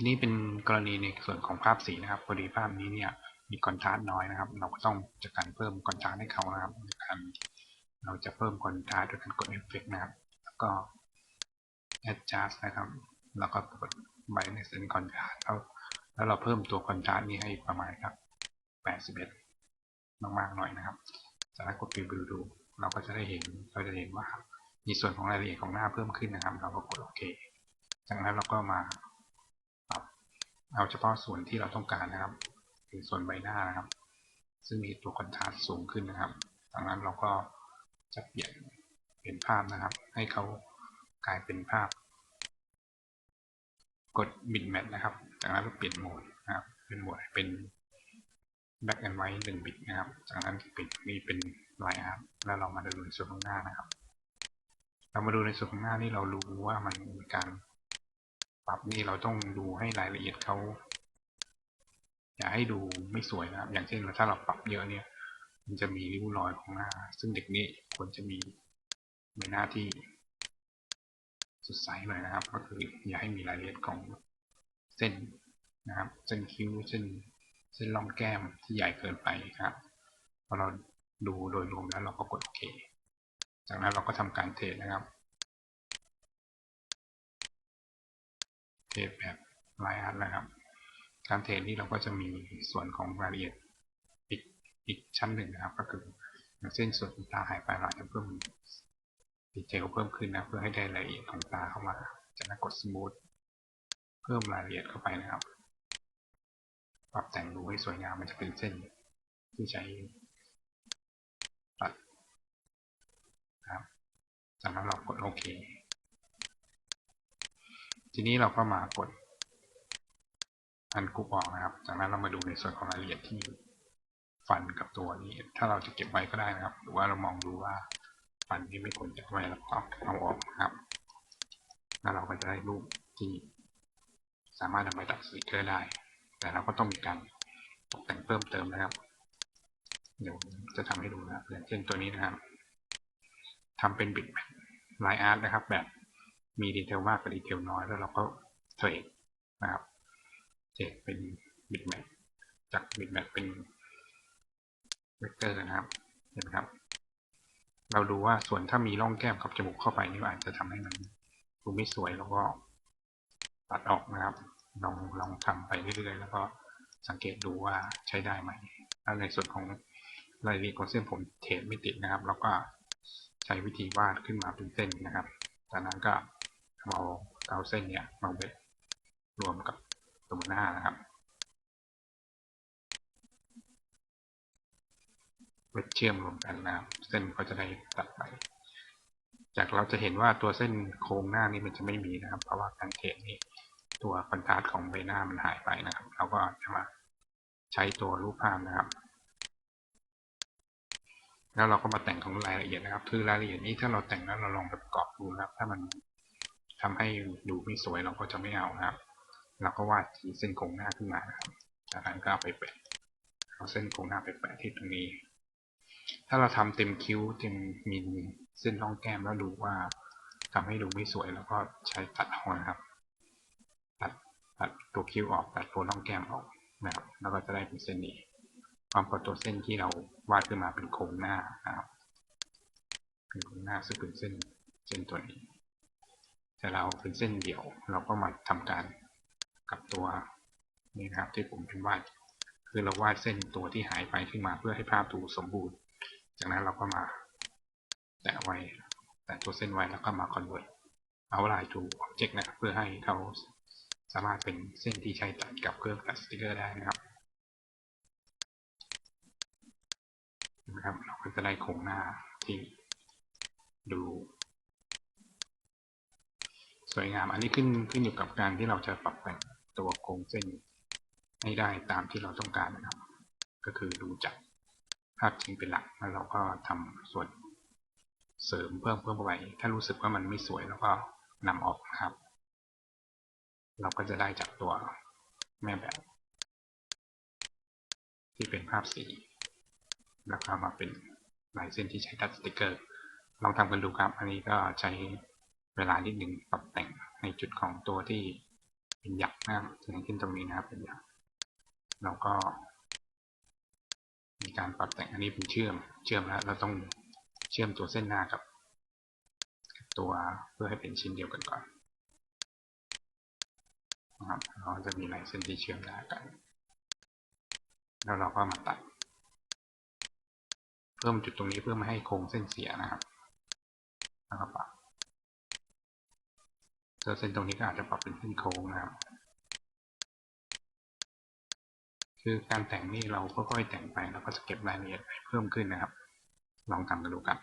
ทีนี้เป็นกรณีในส่วนของภาพสีนะครับพอดีภาพนี้เนี่ยมีคอนทราสต์น้อยนะครับ เราก็ต้องจัดการเพิ่มคอนทราสต์ให้เขานะครับในการเราจะเพิ่มคอนทราสต์ด้วยการกดเอฟเฟกนะครับ แล้วก็ adjust นะครับ แล้วก็กด brightness and contrast แล้วแล้วเราเพิ่มตัวคอนทราสต์นี้ให้ประมาณครับ81มากๆหน่อยนะครับจากนั้นกด preview ดู เราก็จะได้เห็นเราจะเห็นว่า มีส่วนของรายละเอียดของหน้าเพิ่มขึ้นนะครับ เราก็กดโอเค จากนั้นเราก็มา เอาเฉพาะส่วนที่เราต้องการนะครับคือส่วนใบหน้านะครับ ซึ่งมีตัวคอนทราสต์สูงขึ้นนะครับจากนั้นเราก็จะเปลี่ยนเป็นภาพนะครับ ให้เขากลายเป็นภาพ กด bitmap นะครับ จากนั้นเราเปลี่ยนโหมดนะครับ เป็นโหมดเป็น black and white 1บิตนะครับ จากนั้นปิดนี่เป็น line art แล้วเรามาดูในส่วนของหน้านะครับ เรามาดูในส่วนของหน้านี่เรารู้ว่ามันมีการ ปรับนี่เราต้องดูให้รายละเอียดเขาอย่าให้ดูไม่สวยนะครับ อย่างเช่นถ้าเราปรับเยอะเนี่ย มันจะมีริ้วรอยของหน้า ซึ่งเด็กนี้ควรจะมีใบหน้าที่สดใสหน่อยนะครับ ก็คืออย่าให้มีรายละเอียดของเส้นนะครับ เส้นคิ้วเส้นเส้นร่องแก้มที่ใหญ่เกินไปครับพอเราดูโดยรวมแล้วเราก็กดโอเค จากนั้นเราก็ทำการเทรดนะครับ รดแบบไลน์อาร์ตนะครับ การเทรดนี้เราก็จะมีส่วนของรายละเอียดอีกอีกชั้นหนึ่งนะครับ ก็คืออย่างเช่นส่วนตาหายไปเราจะเพิ่มดีเทลเพิ่มขึ้นนะเพื่อให้ได้รายละเอียดของตาเข้ามาจากนั้นกดสมูทเพิ่มรายละเอียดเข้าไปนะครับ ปรับแต่งดูให้สวยงามมันจะเป็นเส้นที่ใช้ตัดนะครับจากนั้นเรากดโอเค ทีนี้เราก็มากดอันกรุ๊ปออกนะครับ จากนั้นเรามาดูในส่วนของรายละเอียดที่ฟันกับตัวนี้ ถ้าเราจะเก็บไว้ก็ได้นะครับ หรือว่าเรามองดูว่าฟันที่ไม่ควรจะไว้เราก็เอาออกนะครับ แล้วเราก็จะได้รูปที่สามารถนำไปตัดสติกเกอร์ได้ แต่เราก็ต้องมีการตกแต่งเพิ่มเติมนะครับ เดี๋ยวจะทำให้ดูนะครับอย่างเช่นตัวนี้นะครับทำเป็นบิดไลน์อาร์ตนะครับ แบบ มีดีเทลมากกับดีเทลน้อย แล้วเราก็เทรดนะครับเทรดเป็นบิดแมปจากบิดแมปเป็นเวกเตอร์นะครับเห็นไหมครับ เราดูว่าส่วนถ้ามีร่องแก้มกับจมูกเข้าไปนี่อาจจะทำให้มันดูไม่สวยแล้วก็ตัดออกนะครับ ลองลองทำไปเรื่อยๆแล้วก็สังเกตดูว่าใช้ได้ไหมแล้วในส่วนของรายละเอียดของเส้นผมเทรดไม่ติดนะครับเราก็ใช้วิธีวาดขึ้นมาเป็นเส้นนะครับจากนั้นก็ เอาเอาเส้นเนี้ยมาเวทรวมกับตัวหน้านะครับเวทเชื่อมรวมกันนะครับเส้นก็จะได้ตัดไป จากเราจะเห็นว่าตัวเส้นโครงหน้านี้มันจะไม่มีนะครับ เพราะว่าการเทรดนี้ตัวคอนทราสต์ของใบหน้ามันหายไปนะครับ เราก็จะมาใช้ตัวรูปภาพนะครับ แล้วเราก็มาแต่งของรายละเอียดนะครับ คือรายละเอียดนี้ถ้าเราแต่งแล้วเราลองไปประกอบดูนะครับ ถ้ามัน ทำให้ดูไม่สวยเราก็จะไม่เอานะครับ เราก็วาดเส้นโครงหน้าขึ้นมานะครับจากนั้นก็เอาไปแปะเอาเส้นโครงหน้าไปแปะที่ตรงนี้ ถ้าเราทำเต็มคิ้วเต็มมีเส้นร่องแก้มแล้วดูว่าทำให้ดูไม่สวยแล้วก็ใช้ตัดเอานะครับตัดตัดตัวคิ้วออกตัดโฟนร่องแก้มออกนะครับแล้วก็จะได้เป็นเส้นนี้พร้อมกับตัวเส้นที่เราวาดขึ้นมาเป็นโครงหน้านะครับเป็นโครงหน้าซึ่งเป็นเส้นเส้นตัวนี้ แต่เราเป็นเส้นเดี่ยว เราก็มาทำการกับตัวนี่นะครับที่ผมเป็นวาด คือเราวาดเส้นตัวที่หายไปขึ้นมาเพื่อให้ภาพดูสมบูรณ์ จากนั้นเราก็มาแตะไว้แต่ตัวเส้นไว้แล้วก็มา convert เอาลาย to object นะครับ เพื่อให้เขาสามารถเป็นเส้นที่ใช้ตัดกับเครื่องตัดสติกเกอร์ได้นะครับนะครับ เราก็จะได้โครงหน้าที่ดู วยงาม อันนี้ขึ้นขึ้นอยู่กับการที่เราจะปรับแต่งตัวโครงเส้นให้ได้ตามที่เราต้องการนะครับ ก็คือดูจากภาพจริงเป็นหลักแล้วเราก็ทำส่วนเสริมเพิ่มเพิ่มไปถ้ารู้สึกว่ามันไม่สวยแล้วก็นำออกนะครับ เราก็จะได้จากตัวแม่แบบ ที่เป็นภาพสีแล้วก็มาเป็นลายเส้นที่ใช้ตัดสติกเกอร์ลองทำกันดูครับ อันนี้ก็ใช้เวลานิดหนึ่งปรับ จุดของตัวที่เป็นหยักนะครับแสดงขึ้นตรงนี้นะครับเป็นหยักเราก็ มีการปรับแต่งอันนี้เป็นเชื่อม เชื่อมแล้วเราต้องเชื่อมตัวเส้นหน้ากับ ตัวเพื่อให้เป็นชิ้นเดียวกันก่อนนะครับเราจะมีลายเส้นที่เชื่อมหน้ากัน แล้วเราก็มาตัด เพิ่มจุดตรงนี้เพื่อไม่ให้โครงเส้นเสียนะครับแล้วก็ปรับ เจอเส้นตรงนี้ก็อาจจะปรับเป็นเส้นโค้งนะครับ คือการแต่งนี่เราค่อยๆแต่งไปแล้วก็จะเก็บรายละเอียดเพิ่มขึ้นนะครับ ลองทำกันดูกัน